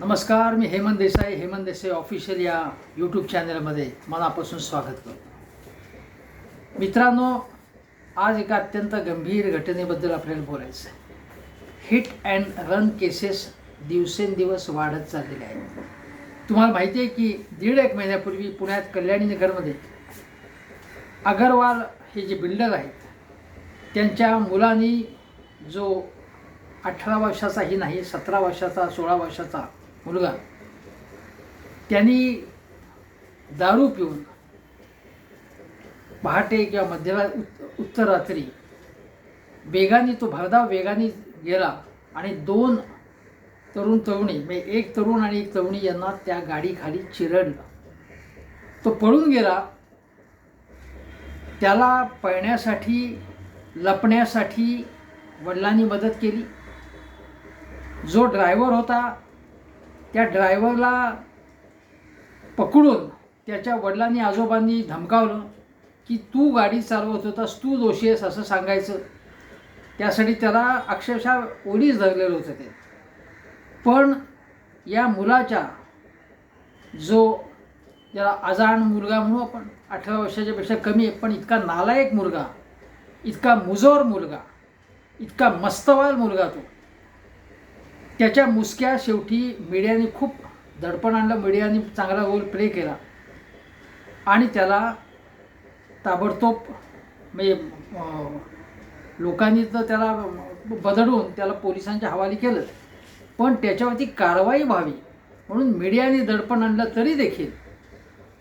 नमस्कार मी हेमंत देसाई हेमंत देसाई ऑफिशियल या यूट्यूब चॅनलमध्ये मनापासून स्वागत करतो. मित्रांनो आज एका अत्यंत गंभीर घटनेबद्दल आपल्याला बोलायचं आहे हिट अँड रन केसेस दिवसेंदिवस वाढत चाललेले आहेत. तुम्हाला माहिती आहे की दीड एक महिन्यापूर्वी पुण्यात कल्याणी नगरमध्ये अगरवाल हे जे बिल्डर आहेत त्यांच्या मुलांनी जो अठरा वर्षाचाही नाही सतरा वर्षाचा सोळा वर्षाचा मुलगा. त्यांनी दारू पिऊन पहाटे किंवा मध्यरा उत्तर रात्री वेगाने तो भरधाव वेगाने गेला आणि दोन तरुण तरुणी म्हणजे एक तरुण आणि एक तरुणी यांना त्या गाडीखाली चिरडलं. तो पळून गेला. त्याला पळण्यासाठी लपण्यासाठी वडिलांनी मदत केली. जो ड्रायव्हर होता त्या ड्रायव्हरला पकडून त्याच्या वडिलांनी आजोबांनी धमकावलं की तू गाडी चालवत होतास तू दोषी आहेस असं सांगायचं. त्यासाठी त्याला अक्षरशः पोलीस धरलेलं होतं ते. पण या मुलाच्या जो ज्याला अजाण मुलगा म्हणू आपण अठरा वर्षाच्या पेक्षा कमी आहे पण इतका नालायक मुलगा इतका मुजोर मुलगा इतका मस्तवाल मुलगा तो त्याच्या मुसक्या शेवटी मीडियाने खूप दडपण आणलं मीडियाने चांगला रोल प्ले केला. आणि त्याला ताबडतोब म्हणजे लोकांनी तर त्याला बदडून त्याला पोलिसांच्या हवाली केलं. पण त्याच्यावरती कारवाई व्हावी म्हणून मीडियाने दडपण आणलं तरी देखील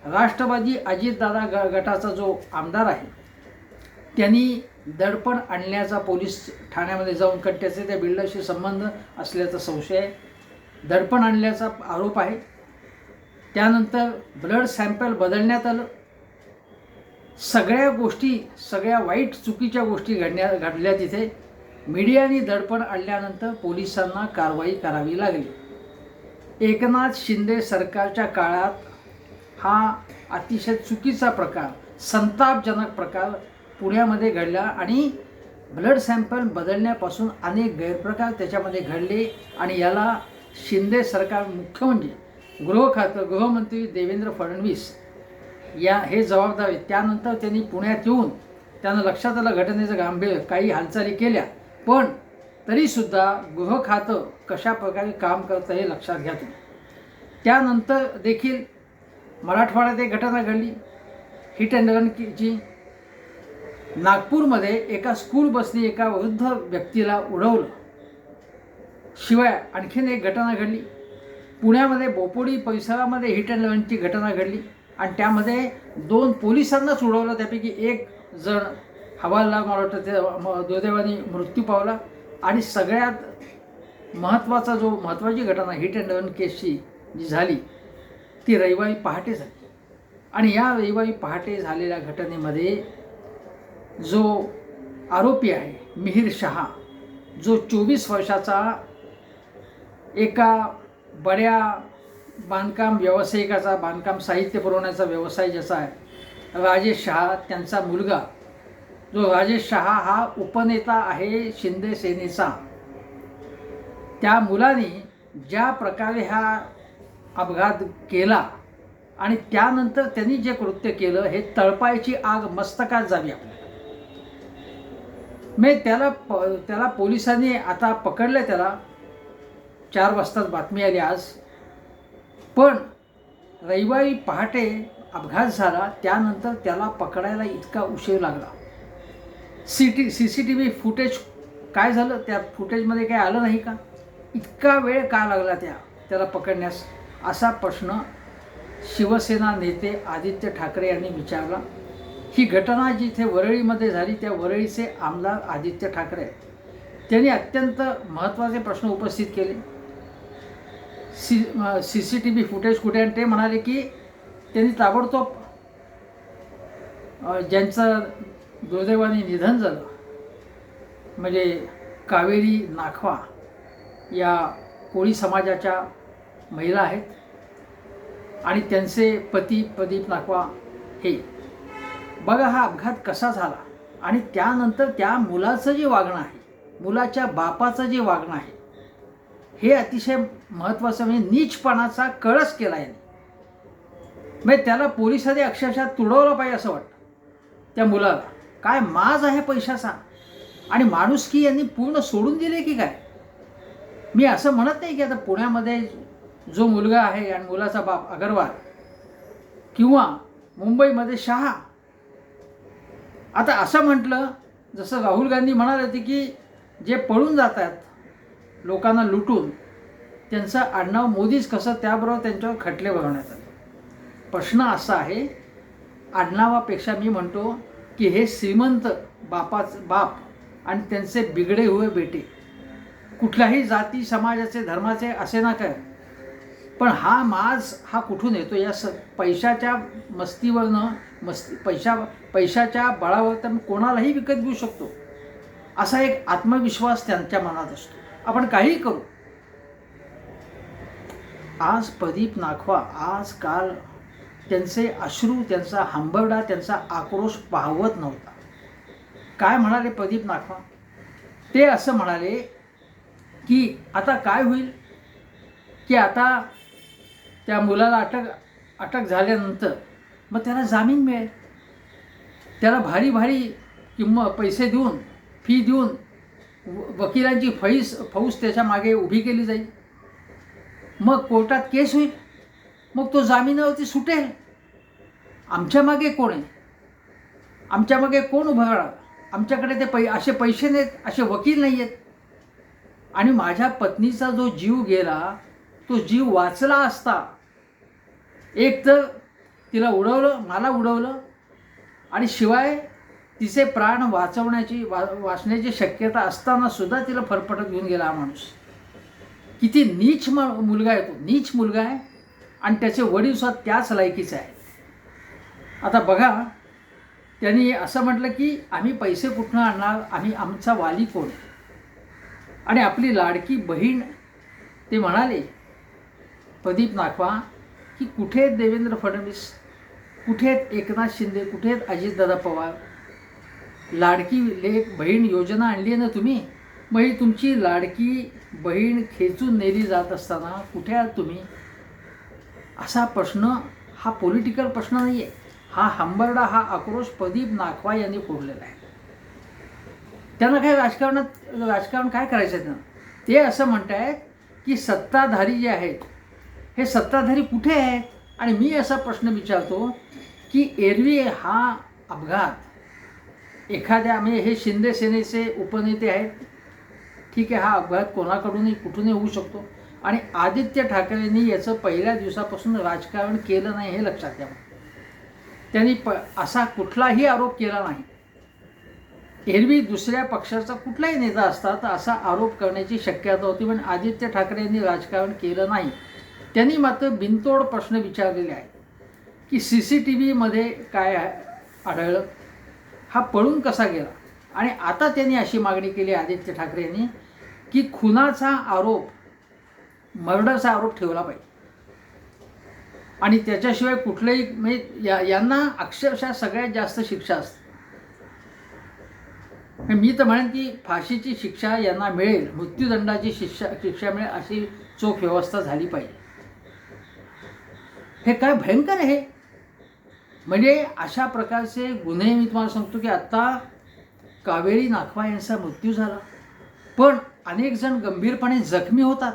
राष्ट्रवादी अजितदादा ग गटाचा जो आमदार आहे त्यांनी दडपण आणण्याचा पोलीस ठाण्यामध्ये जाऊन कट्ट्याचे त्या बिल्डरशी संबंध असल्याचा संशय आहे. दडपण आणल्याचा आरोप आहे. त्यानंतर ब्लड सॅम्पल बदलण्यात आलं. सगळ्या गोष्टी सगळ्या वाईट चुकीच्या गोष्टी घडण्या घडल्या तिथे. मीडियाने दडपण आणल्यानंतर पोलिसांना कारवाई करावी लागली. एकनाथ शिंदे सरकारच्या काळात हा अतिशय चुकीचा प्रकार संतापजनक प्रकार पुण्यामध्ये घडला आणि ब्लड सॅम्पल बदलण्यापासून अनेक गैरप्रकार त्याच्यामध्ये घडले आणि याला शिंदे सरकार मुख्य म्हणजे गृह खातं गृहमंत्री देवेंद्र फडणवीस या हे जबाबदार आहेत. त्यानंतर त्यांनी पुण्यात येऊन त्यांना लक्षात आलं घटनेचं गांभीर्य काही हालचाली केल्या. पण तरीसुद्धा गृह खातं कशा प्रकारे काम करतं हे लक्षात घ्या तुम्ही. त्यानंतर देखील मराठवाड्यात एक घटना घडली. हिट अँड रनची नागपूरमध्ये एका स्कूल बसने एका वृद्ध व्यक्तीला उडवलं. शिवाय आणखीन एक घटना घडली. पुण्यामध्ये बोपोडी परिसरामध्ये हिट अँड रनची घटना घडली आणि त्यामध्ये दोन पोलिसांनाच उडवलं. त्यापैकी एक जण हवालदार मला वाटतं ते म- दुर्दैवाने मृत्यू पावला. आणि सगळ्यात महत्त्वाचा जो महत्त्वाची घटना हिट अँड रन केसची जी झाली ती रविवारी पहाटे झाली. आणि या रविवारी पहाटे झालेल्या घटनेमध्ये जो आरोपी आहे मिहिर शहा जो चोवीस वर्षाचा एका बड्या बांधकाम व्यावसायिकाचा बांधकाम साहित्य पुरवण्याचा व्यवसाय ज्याचा आहे राजेश शहा त्यांचा मुलगा. जो राजेश शहा हा उपनेता आहे शिंदे सेनेचा. त्या मुलाने ज्या प्रकारे हा अपघात केला आणि त्यानंतर त्यांनी जे कृत्य केलं हे तळपायची आग मस्तकात जावी आपल्याला. मी त्याला प त्याला पोलिसांनी आता पकडलं त्याला. चार वाजताच बातमी आली आज. पण रविवारी पहाटे अपघात झाला त्यानंतर त्याला पकडायला इतका उशीर लागला. C T C C T V footage काय झालं? त्या फुटेजमध्ये काय आलं नाही का? इतका वेळ का लागला त्या त्याला पकडण्यास? असा प्रश्न शिवसेना नेते आदित्य ठाकरे यांनी विचारला. ही घटना जिथे वरळीमध्ये झाली त्या वरळीचे आमदार आदित्य ठाकरे आहेत. त्यांनी अत्यंत महत्त्वाचे प्रश्न उपस्थित केले. C C C T V footage कुठे आणि ते म्हणाले की त्यांनी ताबडतोब ज्यांचं दुर्दैवाने निधन झालं म्हणजे कावेरी नाखवा या कोळी समाजाच्या महिला आहेत. आणि त्यांचे पती प्रदीप नाखवा हे. बघा हा अपघात कसा झाला. आणि त्यानंतर त्या मुलाचं जे वागणं आहे मुलाच्या बापाचं जे वागणं आहे हे अतिशय महत्त्वाचं म्हणजे नीचपणाचा कळस केला आहे म्हणजे त्याला पोलिसांनी अक्षरशः तुडवलं पाहिजे असं वाटतं त्या मुलाला. काय माज आहे पैशाचा? आणि माणुसकी यांनी पूर्ण सोडून दिले की काय? मी असं म्हणत नाही की आता पुण्यामध्ये जो मुलगा आहे आणि मुलाचा बाप अगरवाल किंवा मुंबईमध्ये शहा आता असं म्हटलं जसं राहुल गांधी म्हणाले होते की जे पळून जातात लोकांना लुटून त्यांचं आडनाव मोदीच कसं त्याबरोबर त्यांच्यावर खटले बघण्यात आले. प्रश्न असा आहे आडनावापेक्षा मी म्हणतो की हे श्रीमंत बापाच बाप आणि त्यांचे बिगडे हुए बेटे कुठल्याही जाती समाजाचे धर्माचे असे ना काय पण हा माज हा कुठून येतो? या स पैशाच्या मस्तीवरनं मस्ती पैशा पैशाच्या बळावर तर कोणालाही विकत घेऊ शकतो. असा एक आत्मविश्वास त्यांच्या मनात असतो. आपण काही करू. आज प्रदीप नाखवा आज काल त्यांचे अश्रू त्यांचा हंबरडा त्यांचा आक्रोश पाहवत नव्हता. काय म्हणाले प्रदीप नाखवा? ते असं म्हणाले की आता काय होईल? की आता त्या मुलाला अटक अटक झाल्यानंतर मग त्याला जामीन मिळेल. त्याला भारी भारी किंमत पैसे देऊन फी देऊन व- वकिलांची फैस फौज त्याच्यामागे उभी केली जाईल. मग कोर्टात केस होईल. मग तो जामिनावरती सुटेल. आमच्या मागे कोण आहे? आमच्या मागे कोण उभं राहणार? आमच्याकडे ते पै असे पैसे नाहीत असे वकील नाही आहेत आणि माझ्या पत्नीचा जो जीव गेला तो जीव वाचला असता. एक तर तिला उडवलं मला उडवलं आणि शिवाय तिचे प्राण वाचवण्याची वा वाचण्याची शक्यता असताना सुद्धा तिला फरफटत घेऊन गेला हा माणूस. किती नीच म मुलगा आहे तो. नीच मुलगा आहे आणि त्याचे वडीलसुद्धा त्याच लायकीचे आहे आता बघा त्यांनी असं म्हटलं की आम्ही पैसे कुठनं आणणार? आम्ही आमचा वाली कोण? आणि आपली लाडकी बहीण ते म्हणाले प्रदीप नागवा की कुठे आहेत देवेंद्र फडणवीस कुठे आहेत एकनाथ शिंदे कुठे आहेत अजितदादा पवार? लाडकी लेख बहीण योजना आणली आहे ना तुम्ही? मग ही तुमची लाडकी बहीण खेचून नेली जात असताना कुठे आहात तुम्ही? असा प्रश्न हा पॉलिटिकल प्रश्न नाही आहे हा हंबरडा हा आक्रोश प्रदीप नाखवा यांनी फोडलेला आहे. त्यांना काय राजकारणात राजकारण काय करायचं आहे त्यांना? ते असं म्हणत आहेत की सत्ताधारी जे आहेत हे सत्ताधारी कुठे आहेत? आणि मी असा प्रश्न विचारतो की एरवी हा अपघात एखाद्या म्हणजे हे शिंदे सेनेचे उपनेते आहेत ठीक आहे हा अपघात कोणाकडूनही कुठूनही होऊ शकतो. आणि आदित्य ठाकरेंनी याचं पहिल्या दिवसापासून राजकारण केलं नाही हे लक्षात घ्या त्यांनी प असा कुठलाही आरोप केला नाही. एरवी दुसऱ्या पक्षाचा कुठलाही नेता असता तर असा आरोप करण्याची शक्यता होती पण आदित्य ठाकरे यांनी राजकारण केलं नाही. त्यांनी मात्र बिनतोड प्रश्न विचारलेले आहेत की सी सी टी व्हीमध्ये काय आढळलं? हा पळून कसा गेला? आणि आता त्यांनी अशी मागणी केली आदित्य ठाकरे यांनी की खुनाचा आरोप मर्डरचा आरोप ठेवला पाहिजे. आणि त्याच्याशिवाय कुठलंही म्हणजे या यांना अक्षरशः सगळ्यात जास्त शिक्षा असते. मी तर म्हणेन की फाशीची शिक्षा यांना मिळेल मृत्यूदंडाची शिक्षा शिक्षा मिळेल अशी चोख व्यवस्था झाली पाहिजे. हे काय भयंकर आहे? हे. म्हणजे अशा प्रकारचे गुन्हे मी तुम्हाला सांगतो की आत्ता कावेरी नाखवा यांचा मृत्यू झाला. पण अनेक जण गंभीरपणे जखमी होतात.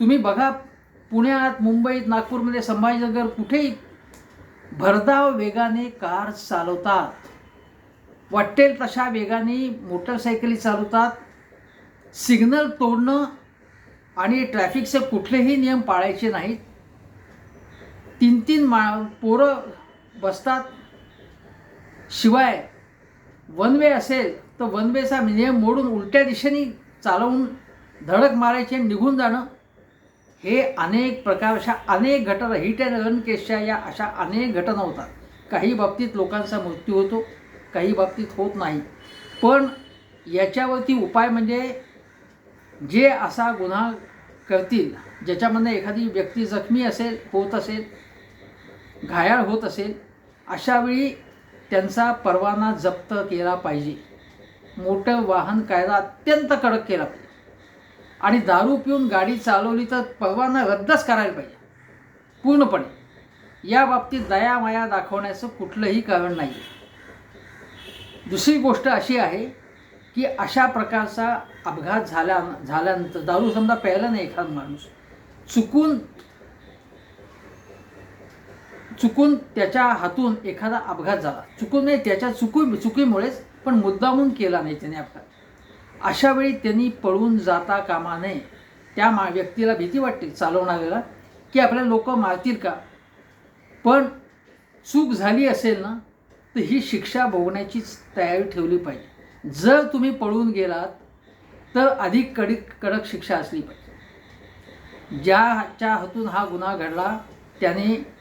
तुम्ही बघा पुण्यात मुंबईत नागपूरमध्ये संभाजीनगर कुठेही भरधाव वेगाने कार चालवतात. वाटेल तशा वेगाने मोटरसायकली चालवतात. सिग्नल तोडणं आणि ट्रॅफिकचे कुठलेही नियम पाळायचे नाहीत. तीन तीन मा पोरं बसतात. शिवाय वन वे असेल तर वन वेचा नियम मोडून उलट्या दिशेने चालवून धडक मारायची आणि निघून जाणं. हे अनेक प्रकार अशा अनेक घटना हिट अँड रन केसच्या या अशा अनेक घटना होतात. काही बाबतीत लोकांचा मृत्यू होतो काही बाबतीत होत नाही. पण याच्यावरती उपाय म्हणजे जे असा गुन्हा करतील ज्याच्यामधनं एखादी व्यक्ती जखमी असेल होत असेल घायाळ होत असेल अशावेळी त्यांचा परवाना जप्त केला पाहिजे. मोटर वाहन कायदा अत्यंत कडक केला पाहिजे. आणि दारू पिऊन गाडी चालवली तर परवाना रद्दच करायला पाहिजे. पूर्णपणे. या बाबतीत दयामाया दाखवण्याचं कुठलंही कारण नाही दुसरी गोष्ट अशी आहे की अशा प्रकारचा अपघात झाल्या झाल्यानंतर दारू समजा प्यायला नाही एखादा माणूस चुकून चुकून त्याच्या हातून एखादा अपघात झाला. चुकून नाही त्याच्या चुकू चुकीमुळेच पण मुद्दामून केला नाही त्याने अपघात. अशा वेळी त्यांनी पळून जाता कामा नये. त्या मा व्यक्तीला भीती वाटते चालवणाऱ्याला की आपल्या लोक मारतील का? पण चूक झाली असेल ना तर ही शिक्षा भोगण्याचीच तयारी ठेवली पाहिजे. जर तुम्ही पळून गेलात तर अधिक कडक कडक शिक्षा असली पाहिजे. ज्याच्या हातून हा गुन्हा घडला त्याने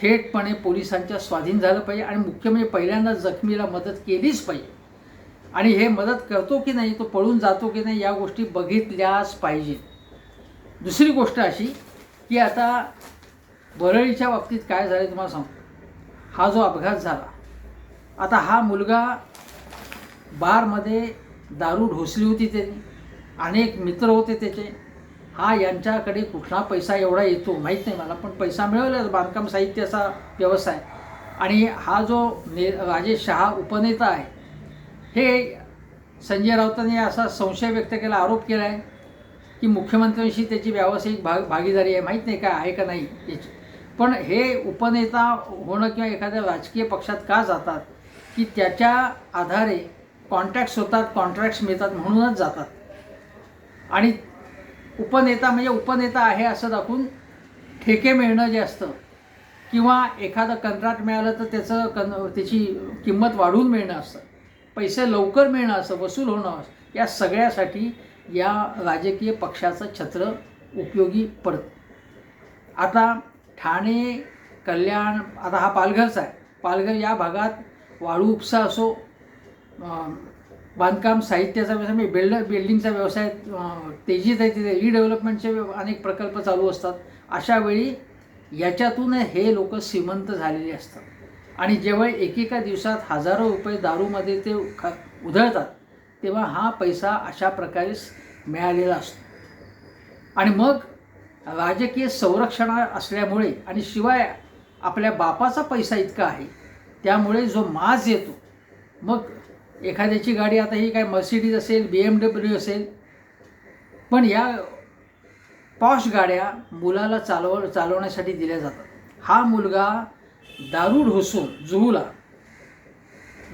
थेटपणे पोलिसांच्या स्वाधीन झालं पाहिजे आणि मुख्य म्हणजे पहिल्यांदा जखमीला मदत केलीच पाहिजे. आणि हे मदत करतो की नाही तो पळून जातो की नाही या गोष्टी बघितल्याच पाहिजेत दुसरी गोष्ट अशी की आता वरळीच्या बाबतीत काय झालं तुम्हाला सांगतो. हा जो अपघात झाला आता हा मुलगा बारमध्ये दारू ढोसली होती त्यांनी अनेक मित्र होते त्याचे हा यांच्याकडे कुठला पैसा एवढा येतो माहीत नाही मला पण पैसा मिळवला बांधकाम साहित्याचा व्यवसाय. आणि हा जो ने राजेश शहा उपनेता आहे हे संजय राऊतांनी असा संशय व्यक्त केला आरोप केला आहे की मुख्यमंत्र्यांशी त्याची व्यावसायिक भाग भागीदारी आहे माहीत नाही काय आहे का नाही याची. पण हे उपनेता होणं किंवा एखाद्या राजकीय पक्षात का जातात की त्याच्या आधारे कॉन्ट्रॅक्ट्स होतात कॉन्ट्रॅक्ट्स मिळतात म्हणूनच जातात. आणि उपनेता म्हणजे उपनेता आहे असं दाखवून ठेके मिळणं जे असतं किंवा एखादं कंत्राट मिळालं तर त्याचं कन त्याची किंमत वाढवून मिळणं असतं. पैसे लवकर मिळणं असं वसूल होणं असं या सगळ्यासाठी या राजकीय पक्षाचं छत्र उपयोगी पडतं. आता ठाणे कल्याण आता हा पालघरचा आहे. पालघर या भागात वाळू उपसा असो बांधकाम साहित्याचा व्यवसाय म्हणजे बिल्ड बिल्डिंगचा व्यवसाय तेजीत आहे तिथे. रिडेव्हलपमेंटचे अनेक प्रकल्प चालू असतात. अशा वेळी याच्यातून हे लोक श्रीमंत झालेले असतात. आणि जेव्हा एकेका दिवसात हजारो रुपये दारूमध्ये ते ख उधळतात तेव्हा हा पैसा अशा प्रकारे मिळालेला असतो. आणि मग राजकीय संरक्षण असल्यामुळे आणि शिवाय आपल्या बापाचा पैसा इतका आहे त्यामुळे जो माज येतो मग एखाद्याची गाडी आता ही काय मर्सिडीज असेल बी एम डब्ल्यू असेल पण या पॉश गाड्या मुलाला चालव चालवण्यासाठी दिल्या जातात. हा मुलगा दारू ढोसून जुहूला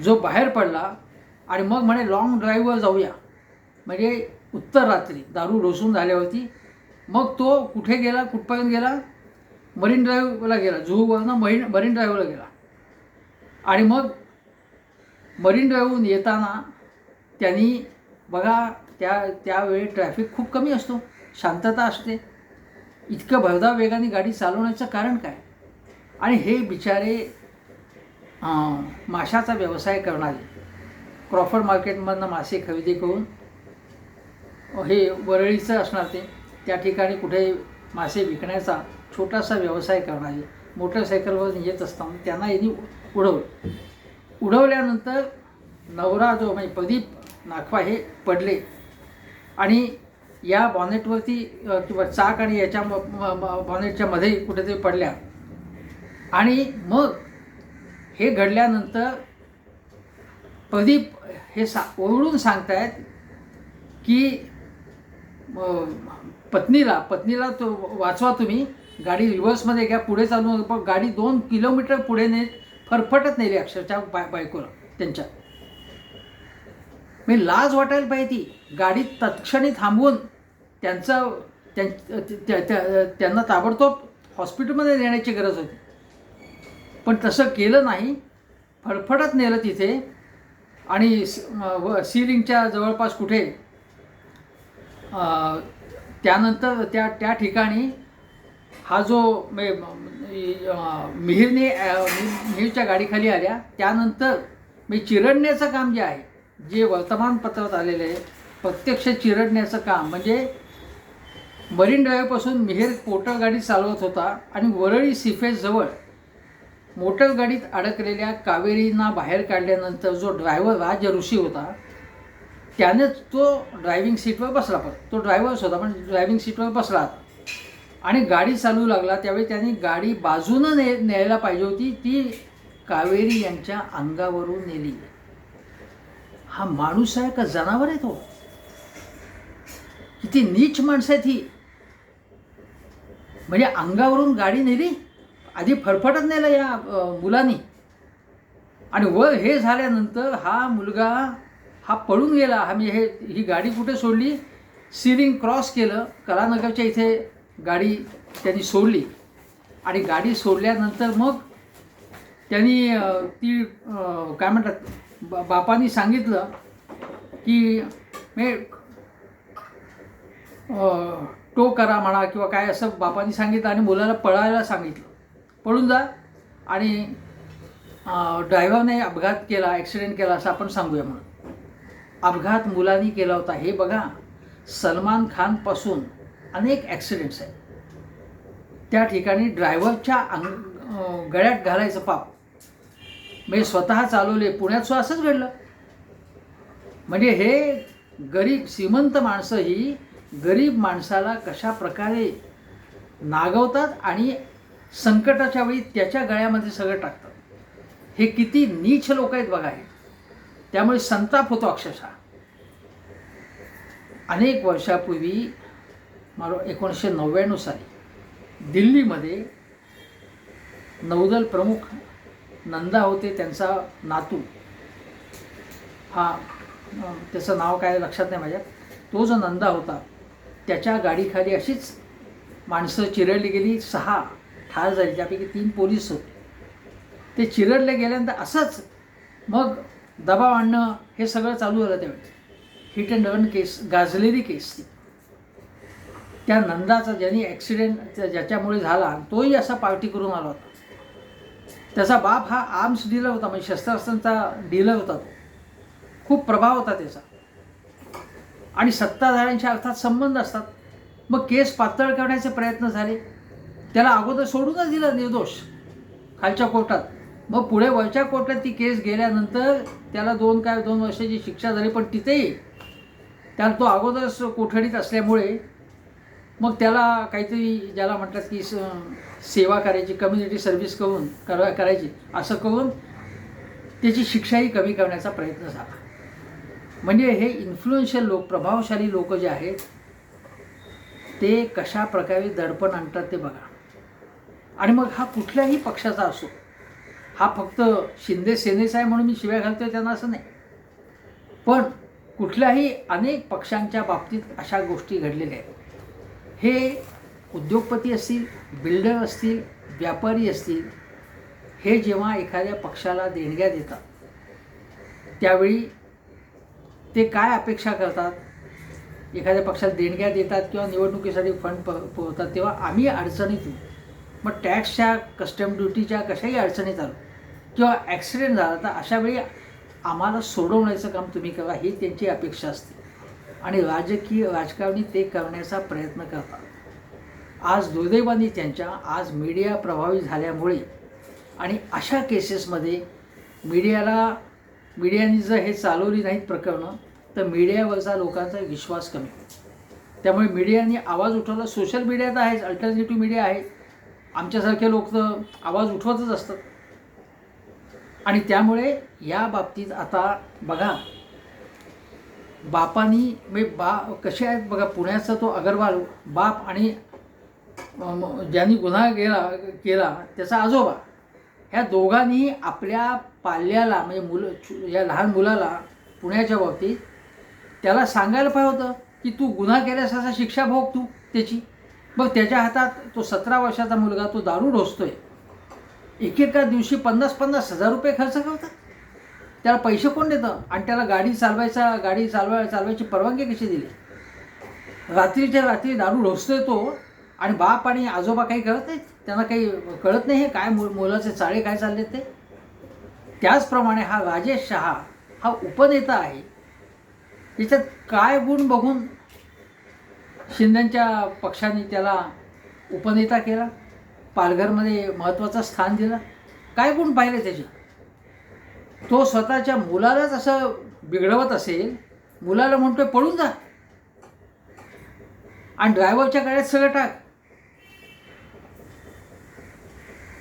जो बाहेर पडला आणि मग म्हणे लॉंग ड्राईव्हवर जाऊया. म्हणजे उत्तर रात्री दारू ढोसून झाल्यावरती मग तो कुठे गेला कुठपर्यंत गेला? मरीन ड्राईव्हला गेला जुहूवरनं मरीन मरीन ड्राईव्हला गेला. आणि मग मरीन ड्राईव्हहून येताना त्यांनी बघा त्या त्यावेळी ट्रॅफिक खूप कमी असतो शांतता असते. इतकं भरधाव वेगाने गाडी चालवण्याचं कारण काय? आणि हे बिचारे माशाचा व्यवसाय करणारे. क्रॉफर्ड मार्केटमधनं मासे खरेदी करून हे वरळीचं असणार ते. त्या ठिकाणी कुठे मासे विकण्याचा छोटासा व्यवसाय करणारे. मोटरसायकलवर येत असताना त्यांना यांनी उडवलं. उडवल्यानंतर नवरा जो म्हणजे प्रदीप नाखवा हे पडले. आणि या बॉनेटवरती किंवा चाक आणि याच्या म- म- बॉनेटच्या मध्ये कुठेतरी पडल्या. आणि मग हे घडल्यानंतर प्रदीप हे सा ओरडून सांगतायत की पत्नीला पत्नीला तो वाचवा तुम्ही गाडी रिव्हर्समध्ये घ्या पुढे चालू गाडी दोन किलोमीटर पुढे ने फरफटत नेली अक्षरशः बाय बायकोला त्यांच्या. मी लाज वाटायला पाहिजे ती. गाडी तत्क्षणी थांबवून त्यांचं त्यां- त्या- त्या- त्यांना ताबडतोब हॉस्पिटलमध्ये नेण्याची गरज होती. पण तसं केलं नाही. फडफडत नेलं तिथे. आणि व सिलिंगच्या जवळपास कुठे त्यानंतर त्या त्या ठिकाणी हा जो मिहिरने मिहिरच्या गाडीखाली आल्या त्यानंतर मी चिरडण्याचं काम जे आहे जे वर्तमानपत्रात आलेलं आहे प्रत्यक्ष चिरडण्याचं काम म्हणजे मरीन ड्राईव्हपासून मिहिर मोटर गाडी चालवत होता आणि वरळी सिफेसजवळ मोटर गाडीत अडकलेल्या कावेरींना बाहेर काढल्यानंतर जो ड्रायव्हर राज ऋषी होता त्यानेच तो ड्रायव्हिंग सीटवर बसला पण तो ड्रायव्हरच होता पण ड्रायव्हिंग सीटवर बसला होता. आणि गाडी चालू लागला त्यावेळी त्यांनी गाडी बाजूनं ने न्यायला पाहिजे होती ती कावेरी यांच्या अंगावरून नेली. हा माणूस आहे का जनावर आहे तो? किती नीच माणसं आहेत ही. म्हणजे अंगावरून गाडी नेली आधी फरफटत नेलं या मुलानी मुलांनी. आणि व हे झाल्यानंतर हा मुलगा हा पळून गेला हा म्हणजे हे ही गाडी कुठे सोडली? सिलिंग क्रॉस केलं कलानगरच्या इथे गाडी त्यांनी सोडली. आणि गाडी सोडल्यानंतर मग त्यांनी ती काय म्हणतात बा बापानी सांगितलं की मे टो करा म्हणा किंवा काय असं बापानी सांगितलं आणि मुलाला पळायला सांगितलं. पळून जा आणि ड्रायव्हरने अपघात केला ॲक्सिडेंट केला असं आपण सांगूया म्हणून. अपघात मुलांनी केला होता. हे बघा सलमान खानपासून अनेक ॲक्सिडेंट्स आहेत. त्या ठिकाणी ड्रायव्हरच्या अंग गळ्यात घालायचं पाप. म्हणजे स्वतः चालवले पुण्यात सुद्धा असंच घडलं. म्हणजे हे गरीब श्रीमंत माणसं ही गरीब माणसाला कशा प्रकारे नागवतात आणि संकटाच्या वेळी त्याच्या गळ्यामध्ये सगळं टाकतात. हे किती नीच लोक आहेत बघा हे. त्यामुळे संताप होतो अक्षरशः. अनेक वर्षापूर्वी मला एकोणीसशे नव्याण्णव साली दिल्लीमध्ये नौदल प्रमुख नंदा होते त्यांचा नातू. हा त्याचं नाव काय लक्षात नाही माझ्या. तो जो नंदा होता त्याच्या गाडीखाली अशीच माणसं चिरडली गेली सहा ठार झाली त्यापैकी तीन पोलीस होते. ते चिरडले गेल्यानंतर असंच मग दबाव आणणं हे सगळं चालू झालं त्यावेळी. हिट अँड रन केस गाजलेली केस ती. त्या नंदाचा ज्यांनी ॲक्सिडेंट ज्याच्यामुळे झाला तोही असा पार्टी करून आला होता. त्याचा बाप हा आर्म्स डीलर होता म्हणजे शस्त्रास्त्रांचा डीलर होता तो. खूप प्रभाव होता त्याचा. आणि सत्ताधाऱ्यांच्या अर्थात संबंध असतात. मग केस पातळ करण्याचे प्रयत्न झाले. त्याला अगोदर सोडूनच दिलं निर्दोष खालच्या कोर्टात. मग पुढे वरच्या कोर्टात ती केस गेल्यानंतर त्याला दोन काय दोन वर्षाची शिक्षा झाली पण तिथेही त्याला तो अगोदरच कोठडीत असल्यामुळे मग त्याला काहीतरी ज्याला म्हणतात की स- सेवा करायची कम्युनिटी सर्व्हिस करून करा करायची असं करून त्याची शिक्षाही कमी करण्याचा प्रयत्न झाला. म्हणजे हे इन्फ्लुएन्शियल लोक प्रभावशाली लोक जे आहेत ते कशा प्रकारे दडपण आणतात ते बघा. आणि मग हा कुठल्याही पक्षाचा असो हा फक्त शिंदे सेनेचा आहे म्हणून मी शिव्या घालतोय त्यांना असं नाही. पण कुठल्याही अनेक पक्षांच्या बाबतीत अशा गोष्टी घडलेल्या आहेत. हे उद्योगपती असतील बिल्डर असतील व्यापारी असतील हे जेव्हा एखाद्या पक्षाला देणग्या देतात त्यावेळी ते काय अपेक्षा करतात? एखाद्या पक्षाला देणग्या देतात किंवा निवडणुकीसाठी फंड प पुरवतात तेव्हा आम्ही अडचणीत येऊ. मग टॅक्सच्या कस्टम ड्युटीच्या कशाही अडचणीत आलो किंवा ॲक्सिडेंट झाला तर अशावेळी आम्हाला सोडवण्याचं काम तुम्ही करा ही त्यांची अपेक्षा असते. आणि राजकीय राजकारणी ते करण्याचा प्रयत्न करतात. आज दुर्दैवाने त्यांच्या आज मीडिया प्रभावी झाल्यामुळे आणि अशा केसेसमध्ये मीडियाला मीडियाने जर हे चालवली नाहीत प्रकरणं तर मीडियावरचा लोकांचा विश्वास कमी होतो त्यामुळे मीडियाने आवाज उठवला. सोशल मीडिया तर आहेच अल्टरनेटिव्ह मीडिया आहे आमच्यासारखे लोक तर आवाज उठवतच असतात. आणि त्यामुळे या बाबतीत आता बघा बापानी म्हणजे बा कसे आहेत बघा पुण्याचा तो अगरवाल बाप आणि ज्यांनी गुन्हा केला केला त्याचा आजोबा. ह्या दोघांनी आपल्या पाल्याला म्हणजे मुलं या लहान मुलाला पुण्याच्या बाबतीत त्याला सांगायला पाहिजे होतं की तू गुन्हा केल्यास असा शिक्षा भोग तू त्याची. मग त्याच्या हातात तो सतरा वर्षाचा मुलगा तो दारू ढोसतोय एकेका दिवशी पन्नास पन्नास हजार रुपये खर्च करतात. त्याला पैसे कोण देतं? आणि त्याला गाडी चालवायचा गाडी चालवाय चालवायची परवानगी कशी दिली? रात्रीच्या रात्री दारू ढोसतोय तो आणि बाप आणि आजोबा काही करत नाहीत? त्यांना काही कळत नाही हे काय मु मुलाचे चाळे काय चालले ते? त्याचप्रमाणे हा राजेश शहा हा उपनेता आहे. त्याच्यात काय गुण बघून शिंदेच्या पक्षाने त्याला उपनेता केला? पालघरमध्ये महत्त्वाचं स्थान दिलं? काय गुण पाहिले त्याचे? तो स्वतःच्या मुलालाच असं बिघडवत असेल मुलाला म्हणतोय पळून जा. आणि ड्रायव्हरच्या गाड्यात सगळं टाक.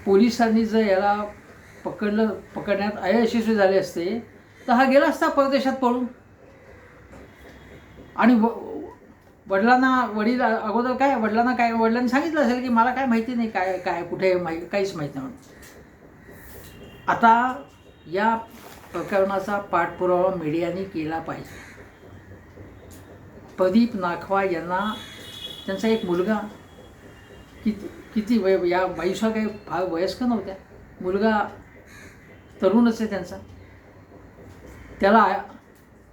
पोलिसांनी जर याला पकडलं पकडण्यात अयशस्वी झाले असते तर हा गेला असता परदेशात पळून. आणि व वडिलांना वडील अगोदर काय वडिलांना काय वडिलांनी सांगितलं असेल की मला काय माहिती नाही काय काय कुठे माहिती काहीच माहीत नाही म्हणून. आता या प्रकरणाचा पाठपुरावा मीडियाने केला पाहिजे. प्रदीप नाखवा यांना त्यांचा एक मुलगा किती किती वय या बाईशा काही फार वयस्कर नव्हत्या. मुलगा तरुणच आहे त्यांचा. त्याला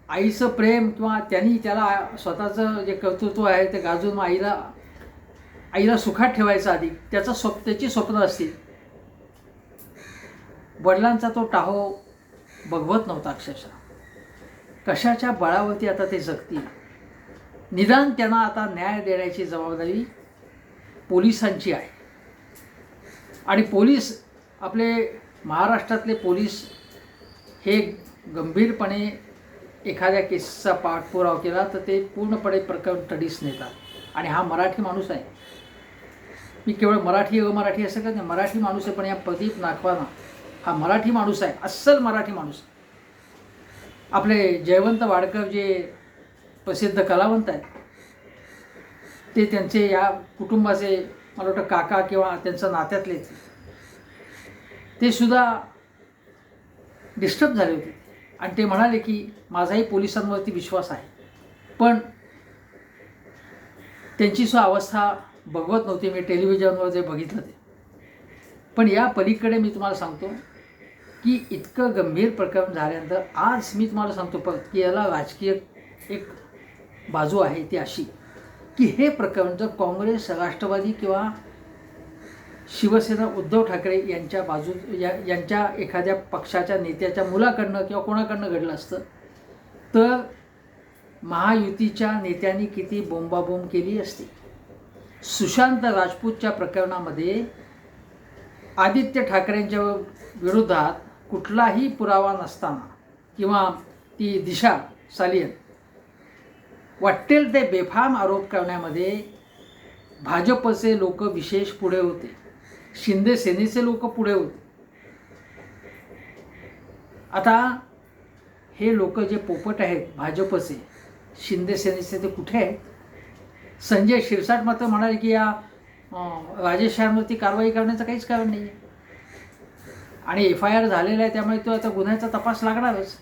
आईचं प्रेम किंवा त्यांनी त्याला स्वतःचं जे कर्तृत्व आहे ते गाजून आईला आईला सुखात ठेवायचं आधी. त्याचं स्वप त्याची स्वप्न असतील. वडिलांचा तो टाहो बघवत नव्हता अक्षरशः. कशाच्या बळावरती आता ते जगतील? निदान त्यांना आता न्याय देण्याची जबाबदारी पोलिसांची आहे. आणि पोलीस आपले महाराष्ट्रातले पोलीस हे गंभीरपणे एखाद्या केसचा पाठपुरावा केला तर ते पूर्णपणे प्रकरण तडीस नेतात. आणि हा मराठी माणूस आहे. मी केवळ मराठी अमराठी असं का नाही. मराठी माणूस आहे पण या प्रदीप नाखवाना हा मराठी माणूस आहे अस्सल मराठी माणूस. आपले जयवंत वाडकर जे प्रसिद्ध कलावंत आहेत ते त्यांचे या कुटुंबाचे मला वाटतं काका किंवा त्यांचं नात्यातले ते सुद्धा डिस्टर्ब झाले होते. आणि ते म्हणाले की माझाही पोलिसांवरती विश्वास आहे. पण त्यांची सु अवस्था बघवत नव्हती. मी टेलिव्हिजनवर जे बघितलं ते. पण या पलीकडे मी तुम्हाला सांगतो की इतकं गंभीर प्रकरण झाल्यानंतर आज मी तुम्हाला सांगतो फक्त की याला राजकीय एक बाजू आहे ती अशी की हे प्रकरण जर काँग्रेस राष्ट्रवादी किंवा शिवसेना उद्धव ठाकरे यांच्या बाजू या यांच्या एखाद्या पक्षाच्या नेत्याच्या मुलाकडनं किंवा कोणाकडनं घडलं असतं तर महायुतीच्या नेत्यांनी किती बोंबाबोंब केली असती. सुशांत राजपूतच्या प्रकरणामध्ये आदित्य ठाकरेंच्या विरोधात कुठलाही पुरावा नसताना किंवा ती दिशा सालियन वाटेल ते बेफाम आरोप करण्यामध्ये भाजपचे लोक विशेष पुढे होते. शिंदे सेनेचे लोक पुढे होते. आता हे लोक जे पोपट आहेत भाजपचे शिंदे सेनेचे ते कुठे आहेत? संजय शिरसाट मात्र म्हणाले की या राजेश यांवरती कारवाई करण्याचं काहीच कारण नाही आहे आणि एफ आय आर झालेला आहे त्यामुळे तो आता गुन्ह्याचा तपास लागणारच.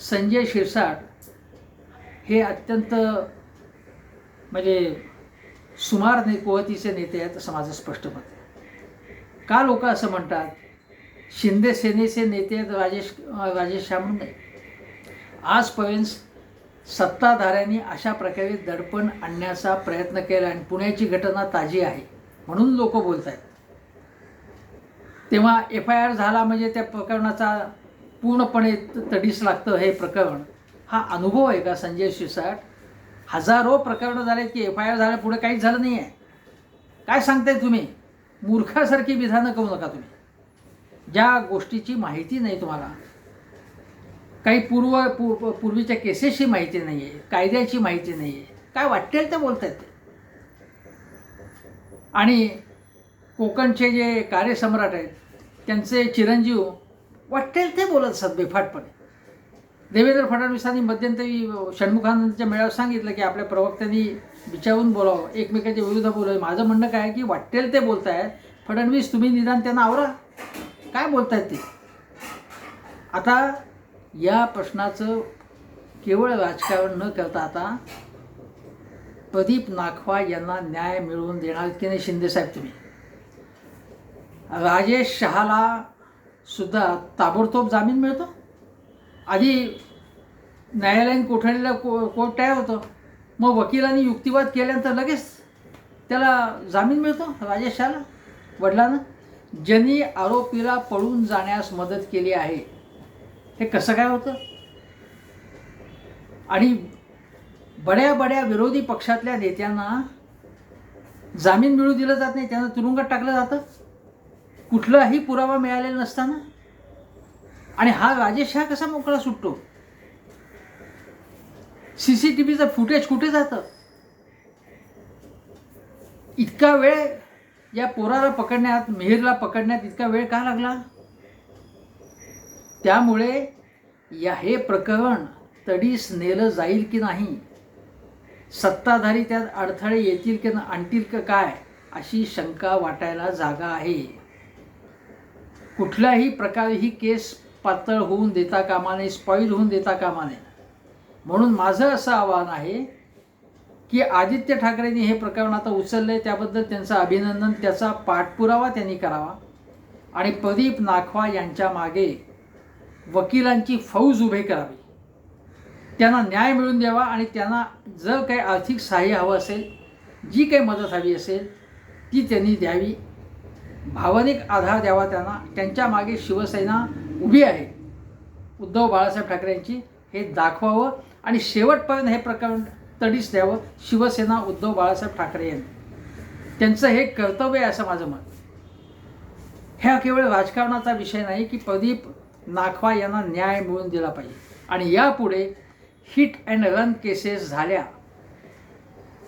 संजय शिरसाट हे अत्यंत म्हणजे सुमार ने कुवतीचे नेते आहेत असं माझं स्पष्ट मत आहे. का लोक असं म्हणतात? शिंदे सेनेचे नेते आहेत राजेश राजेश श्याम नाही आजपर्यंत सत्ताधाऱ्यांनी अशा प्रकारे दडपण आणण्याचा प्रयत्न केला आणि पुण्याची घटना ताजी आहे म्हणून लोक बोलत आहेत तेव्हा एफ आय आर झाला म्हणजे त्या प्रकरणाचा पूर्णपणे त- तडीस लागतं हे प्रकरण. हा अनुभव आहे का संजय शिरसाट? हजारो प्रकरणं झालेत की एफ आय आर झाल्या पुढे काहीच झालं नाही आहे काय सांगताय तुम्ही? मूर्खासारखी विधानं करू नका तुम्ही. ज्या गोष्टीची माहिती नाही तुम्हाला काही पूर्व पू पूर्वीच्या केसेसची माहिती नाही आहे कायद्याची माहिती नाही आहे काय वाटेल ते बोलत आहेत ते. आणि कोकणचे जे कार्यसम्राट आहेत त्यांचे चिरंजीव वाटेल ते बोलत असतात बेफाटपणे. देवेंद्र फडणवीसांनी मध्यंतरी षण्मुखानंदच्या मेळाव्यात सांगितलं की आपल्या प्रवक्त्यांनी विचारून बोलावं एकमेकांच्या विरुद्ध बोलावं. माझं म्हणणं काय आहे की वाटेल ते बोलतायत फडणवीस तुम्ही निदान त्यांना आवरा. काय बोलतायत ते? आता या प्रश्नाचं केवळ राजकारण न करता आता प्रदीप नाखवा यांना न्याय मिळवून देणार की नाही शिंदेसाहेब तुम्ही? राजेश शहाला सुद्धा ताबडतोब जामीन मिळतो. आधी न्यायालयीन कोठडीला को कोर्ट तयार होतं. मग वकिलांनी युक्तिवाद केल्यानंतर लगेच त्याला जामीन मिळतो राजेश शहाला वडिलांना. ज्यांनी आरोपीला पळून जाण्यास मदत केली आहे हे कसं काय होतं? आणि बड्या बड्या विरोधी पक्षातल्या नेत्यांना जामीन मिळू दिलं जात नाही त्यांना तुरुंगात टाकलं जातं. कुठलाही पुरावा मिळालेला नसताना? आणि हा राजेश हा कसा मोकळा सुटतो? सी सी टी व्हीचं फुटेज कुठे जातं? इतका वेळ या पोराला पकडण्यात मेहरला पकडण्यात इतका वेळ का लागला? त्यामुळे या हे प्रकरण तडीस नेलं जाईल की नाही? सत्ताधारी त्यात अडथळे येतील की आणतील का काय? अशी शंका वाटायला जागा आहे. कुठल्याही प्रकारे ही केस पातळ होऊन देता कामा नये स्पॉईल होऊन देता कामा नये. म्हणून माझं असं आवाहन आहे की आदित्य ठाकरेंनी हे प्रकरण आता उचललं आहे त्याबद्दल त्यांचं अभिनंदन त्याचा पाठपुरावा त्यांनी करावा. आणि प्रदीप नाखवा यांच्या मागे वकिलांची फौज उभे करावी. त्यांना न्याय मिळवून द्यावा आणि त्यांना जर काही आर्थिक सहाय्य हवं असेल जी काही मदत हवी असेल ती त्यांनी द्यावी. भावनिक आधार द्यावा त्यांना. त्यांच्या मागे शिवसेना उभी आहे. उद्धव बाळासाहेब ठाकरेंची हे दाखवावं आणि शेवटपर्यंत हे प्रकरण तडीस द्यावं शिवसेना उद्धव बाळासाहेब ठाकरे यांनी. त्यांचं हे कर्तव्य आहे असं माझं मत. ह्या केवळ राजकारणाचा विषय नाही की प्रदीप नाखवा यांना न्याय मिळवून दिला पाहिजे. आणि यापुढे हिट अँड रन केसेस झाल्या.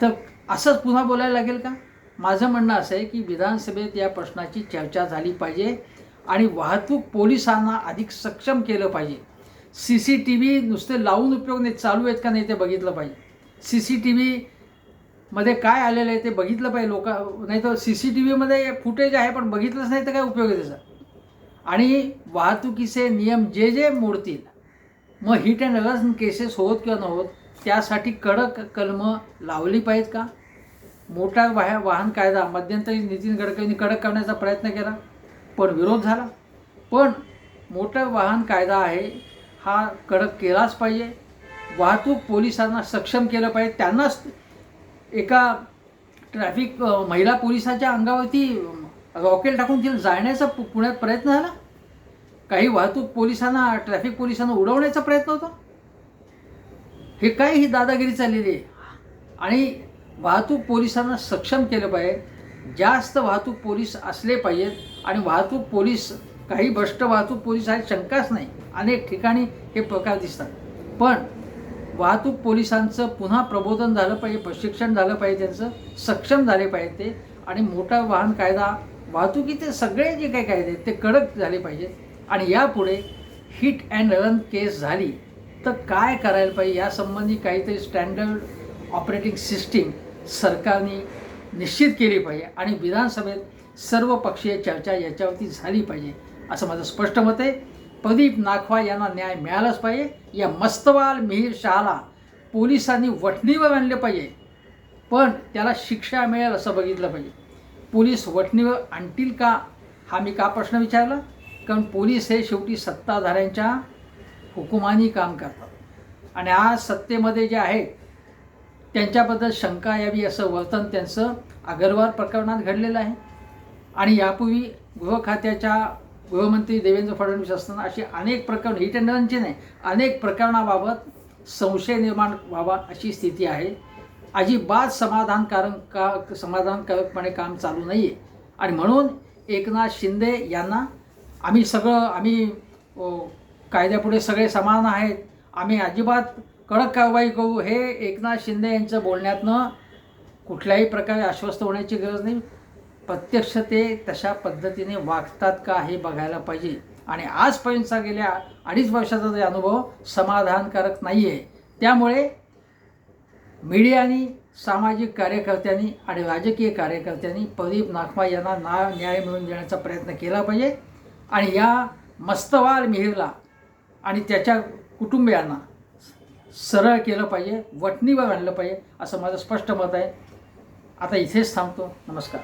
तर असंच पुन्हा बोलायला लागेल का? माझं म्हणणं असं आहे की विधानसभेत या प्रश्नाची चर्चा झाली पाहिजे आणि वाहतूक पोलिसांना अधिक सक्षम केलं पाहिजे. सी सी टी व्ही नुसते लावून उपयोग नाही चालू आहेत का नाही ते बघितलं पाहिजे. सी सी टी व्हीमध्ये काय आलेलं आहे ते बघितलं पाहिजे लोक नाही तर सी सी टी व्हीमध्ये फुटेज आहे पण बघितलंच नाही तर काय उपयोग आहे त्याचा? आणि वाहतुकीचे नियम जे जे मोडतील मग हिट अँड रन केसेस होत किंवा न होत त्यासाठी कडक कलमं लावली पाहिजेत का? मोटार वाह वाहन कायदा मध्यंतरी नितीन गडकरींनी कडक करण्याचा प्रयत्न केला पण विरोध झाला. पण मोटार वाहन कायदा आहे हा कडक केलाच पाहिजे. वाहतूक पोलिसांना सक्षम केलं पाहिजे. त्यांनाच एका ट्रॅफिक महिला पोलिसाच्या अंगावरती रॉकेल टाकून तिला जाळण्याचा पु- पुण्यात प्रयत्न झाला. काही वाहतूक पोलिसांना ट्रॅफिक पोलिसांना उडवण्याचा प्रयत्न होता. हे काय ही दादागिरी चाललेली आहे. आणि वाहतूक पोलिसांना सक्षम केलं पाहिजे. जास्त वाहतूक पोलीस असले पाहिजेत आणि वाहतूक पोलीस काही भ्रष्ट वाहतूक पोलीस आहेत शंकाच नाही. अनेक ठिकाणी हे प्रकार दिसतात. पण वाहतूक पोलिसांचं पुन्हा प्रबोधन झालं पाहिजे प्रशिक्षण झालं पाहिजे त्यांचं सक्षम झाले पाहिजे ते. आणि मोटार वाहन कायदा वाहतुकीचे सगळे जे काही कायदे आहेत ते कडक झाले पाहिजेत आणि यापुढे हिट अँड रन केस झाली तर काय करायला पाहिजे? यासंबंधी काहीतरी स्टँडर्ड ऑपरेटिंग सिस्टीम सरकारने निश्चित केली पाहिजे आणि विधानसभेत सर्व पक्षीय चर्चा याच्यावरती झाली पाहिजे असं माझं स्पष्ट मत आहे. प्रदीप नाखवा यांना न्याय मिळालाच पाहिजे. या मस्तवाल मिहीर शहाला पोलिसांनी वठणीवर आणले पाहिजे. पण त्याला शिक्षा मिळेल असं बघितलं पाहिजे. पोलीस वठणीवर आणतील का हा मी का प्रश्न विचारला? कारण पोलीस हे शेवटी सत्ताधाऱ्यांच्या हुकुमानी काम करतात. आणि आज सत्तेमध्ये जे आहेत त्यांच्याबद्दल शंका यावी असं वर्तन त्यांचं अगरवाल प्रकरणात घडलेलं आहे. आणि यापूर्वी गृह खात्याच्या गृहमंत्री देवेंद्र फडणवीस असताना अशी अनेक प्रकरण हिट अँड रनची नाही अनेक प्रकरणाबाबत संशय निर्माण व्हावा अशी स्थिती आहे. अजिबात समाधानकारक का समाधानकारकपणे काम चालू नाही आहे आणि म्हणून एकनाथ शिंदे यांना आम्ही सगळं आम्ही कायद्यापुढे सगळे समान आहेत. आम्ही अजिबात कडक कारवाई करू हे एकनाथ शिंदे यांचं बोलण्यातनं कुठल्याही प्रकारे आश्वस्त होण्याची गरज नाही. प्रत्यक्ष ते तशा पद्धतीने वागतात का हे बघायला पाहिजे. आणि आजपर्यंतचा गेल्या अडीच वर्षाचा जे अनुभव समाधानकारक नाही आहे त्यामुळे मीडियानी सामाजिक कार्यकर्त्यांनी आणि राजकीय कार्यकर्त्यांनी प्रदीप नाखमा यांना ना न्याय मिळवून देण्याचा प्रयत्न केला पाहिजे. आणि या मस्तवाल मिहिरला आणि त्याच्या कुटुंबियांना सरळ केलं पाहिजे वटणीवर आणलं पाहिजे असं माझं स्पष्ट मत आहे. आता इथेच थांबतो. नमस्कार.